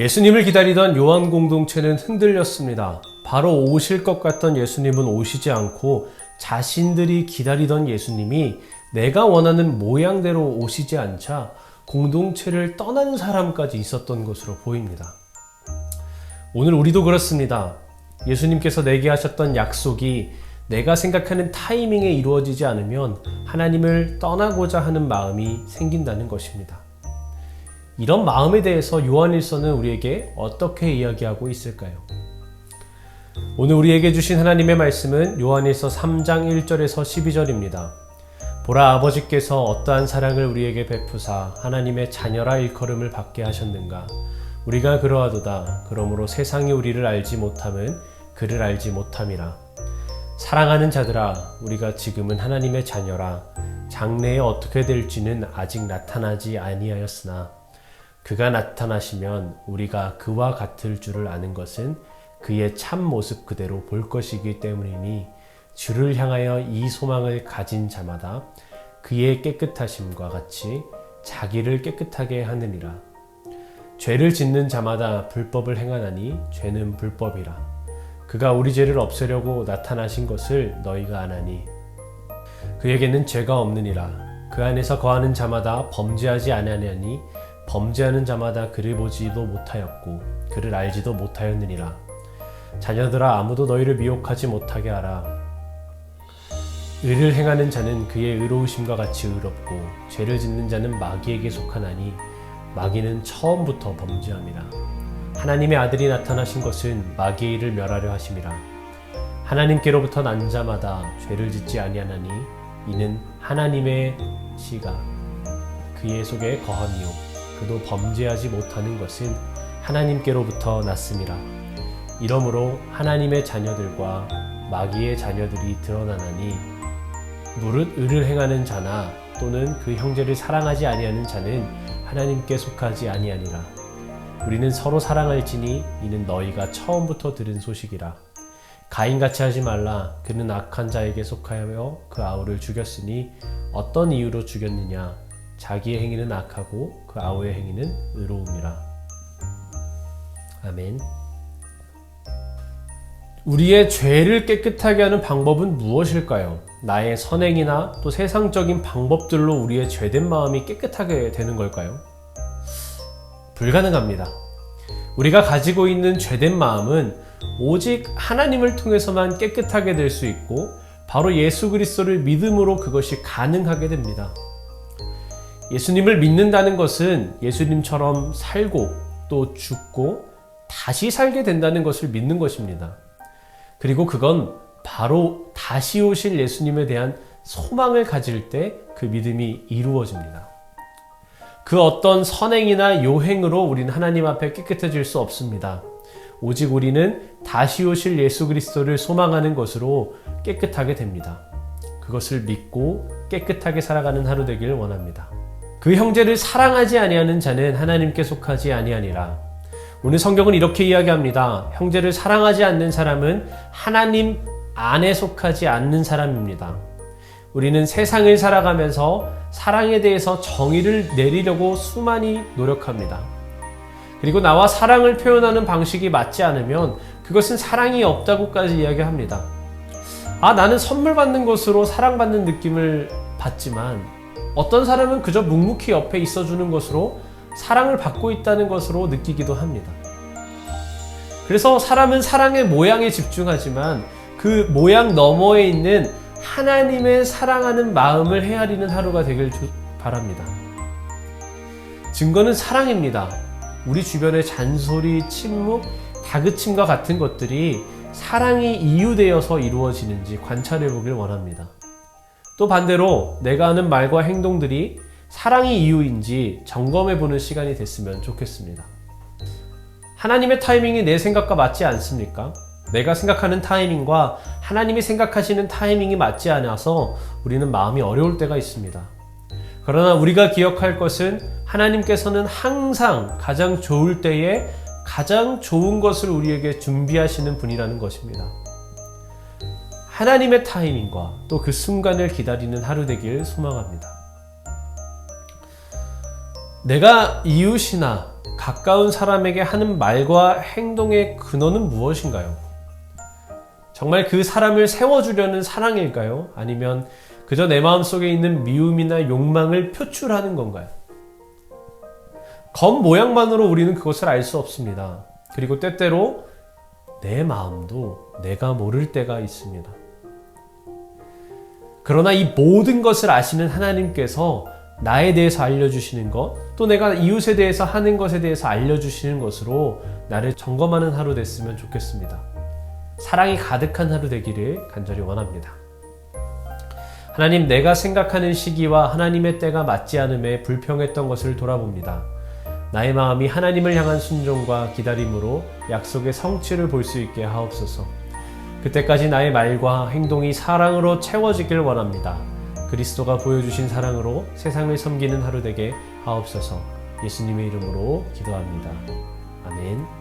예수님을 기다리던 요한 공동체는 흔들렸습니다. 바로 오실 것 같던 예수님은 오시지 않고 자신들이 기다리던 예수님이 내가 원하는 모양대로 오시지 않자 공동체를 떠나는 사람까지 있었던 것으로 보입니다. 오늘 우리도 그렇습니다. 예수님께서 내게 하셨던 약속이 내가 생각하는 타이밍에 이루어지지 않으면 하나님을 떠나고자 하는 마음이 생긴다는 것입니다. 이런 마음에 대해서 요한일서는 우리에게 어떻게 이야기하고 있을까요? 오늘 우리에게 주신 하나님의 말씀은 요한일서 3장 1절에서 12절입니다. 보라 아버지께서 어떠한 사랑을 우리에게 베푸사 하나님의 자녀라 일컬음을 받게 하셨는가? 우리가 그러하도다. 그러므로 세상이 우리를 알지 못함은 그를 알지 못함이라. 사랑하는 자들아 우리가 지금은 하나님의 자녀라. 장래에 어떻게 될지는 아직 나타나지 아니하였으나 그가 나타나시면 우리가 그와 같을 줄을 아는 것은 그의 참 모습 그대로 볼 것이기 때문이니 주를 향하여 이 소망을 가진 자마다 그의 깨끗하심과 같이 자기를 깨끗하게 하느니라. 죄를 짓는 자마다 불법을 행하나니 죄는 불법이라. 그가 우리 죄를 없애려고 나타나신 것을 너희가 아나니 그에게는 죄가 없느니라. 그 안에서 거하는 자마다 범죄하지 아니하니 범죄하는 자마다 그를 보지도 못하였고 그를 알지도 못하였느니라. 자녀들아 아무도 너희를 미혹하지 못하게 하라. 의를 행하는 자는 그의 의로우심과 같이 의롭고 죄를 짓는 자는 마귀에게 속하나니 마귀는 처음부터 범죄함이라. 하나님의 아들이 나타나신 것은 마귀의 일을 멸하려 하심이라. 하나님께로부터 난 자마다 죄를 짓지 아니하나니 이는 하나님의 씨가 그의 속에 거함이요 그도 범죄하지 못하는 것은 하나님께로부터 났음이라. 이러므로 하나님의 자녀들과 마귀의 자녀들이 드러나나니 무릇 의를 행하는 자나 또는 그 형제를 사랑하지 아니하는 자는 하나님께 속하지 아니하니라. 우리는 서로 사랑할지니 이는 너희가 처음부터 들은 소식이라. 가인같이 하지 말라. 그는 악한 자에게 속하여 그 아우를 죽였으니 어떤 이유로 죽였느냐? 자기의 행위는 악하고 그 아우의 행위는 의로움이라. 아멘. 우리의 죄를 깨끗하게 하는 방법은 무엇일까요? 나의 선행이나 또 세상적인 방법들로 우리의 죄된 마음이 깨끗하게 되는 걸까요? 불가능합니다. 우리가 가지고 있는 죄된 마음은 오직 하나님을 통해서만 깨끗하게 될 수 있고 바로 예수 그리스도를 믿음으로 그것이 가능하게 됩니다. 예수님을 믿는다는 것은 예수님처럼 살고 또 죽고 다시 살게 된다는 것을 믿는 것입니다. 그리고 그건 바로 다시 오실 예수님에 대한 소망을 가질 때 그 믿음이 이루어집니다. 그 어떤 선행이나 요행으로 우리는 하나님 앞에 깨끗해질 수 없습니다. 오직 우리는 다시 오실 예수 그리스도를 소망하는 것으로 깨끗하게 됩니다. 그것을 믿고 깨끗하게 살아가는 하루 되기를 원합니다. 그 형제를 사랑하지 아니하는 자는 하나님께 속하지 아니하니라. 오늘 성경은 이렇게 이야기합니다. 형제를 사랑하지 않는 사람은 하나님 안에 속하지 않는 사람입니다. 우리는 세상을 살아가면서 사랑에 대해서 정의를 내리려고 수많이 노력합니다. 그리고 나와 사랑을 표현하는 방식이 맞지 않으면 그것은 사랑이 없다고까지 이야기합니다. 아, 나는 선물 받는 것으로 사랑받는 느낌을 받지만 어떤 사람은 그저 묵묵히 옆에 있어주는 것으로 사랑을 받고 있다는 것으로 느끼기도 합니다. 그래서 사람은 사랑의 모양에 집중하지만 그 모양 너머에 있는 하나님의 사랑하는 마음을 헤아리는 하루가 되길 바랍니다. 증거는 사랑입니다. 우리 주변의 잔소리, 침묵, 다그침과 같은 것들이 사랑이 이유되어서 이루어지는지 관찰해 보길 원합니다. 또 반대로 내가 하는 말과 행동들이 사랑이 이유인지 점검해 보는 시간이 됐으면 좋겠습니다. 하나님의 타이밍이 내 생각과 맞지 않습니까? 내가 생각하는 타이밍과 하나님이 생각하시는 타이밍이 맞지 않아서 우리는 마음이 어려울 때가 있습니다. 그러나 우리가 기억할 것은 하나님께서는 항상 가장 좋을 때에 가장 좋은 것을 우리에게 준비하시는 분이라는 것입니다. 하나님의 타이밍과 또 그 순간을 기다리는 하루 되길 소망합니다. 내가 이웃이나 가까운 사람에게 하는 말과 행동의 근원은 무엇인가요? 정말 그 사람을 세워주려는 사랑일까요? 아니면 그저 내 마음 속에 있는 미움이나 욕망을 표출하는 건가요? 겉 모양만으로 우리는 그것을 알 수 없습니다. 그리고 때때로 내 마음도 내가 모를 때가 있습니다. 그러나 이 모든 것을 아시는 하나님께서 나에 대해서 알려주시는 것, 또 내가 이웃에 대해서 하는 것에 대해서 알려주시는 것으로 나를 점검하는 하루 됐으면 좋겠습니다. 사랑이 가득한 하루 되기를 간절히 원합니다. 하나님, 내가 생각하는 시기와 하나님의 때가 맞지 않음에 불평했던 것을 돌아봅니다. 나의 마음이 하나님을 향한 순종과 기다림으로 약속의 성취를 볼 수 있게 하옵소서. 그때까지 나의 말과 행동이 사랑으로 채워지길 원합니다. 그리스도가 보여주신 사랑으로 세상을 섬기는 하루 되게 하옵소서 예수님의 이름으로 기도합니다. 아멘.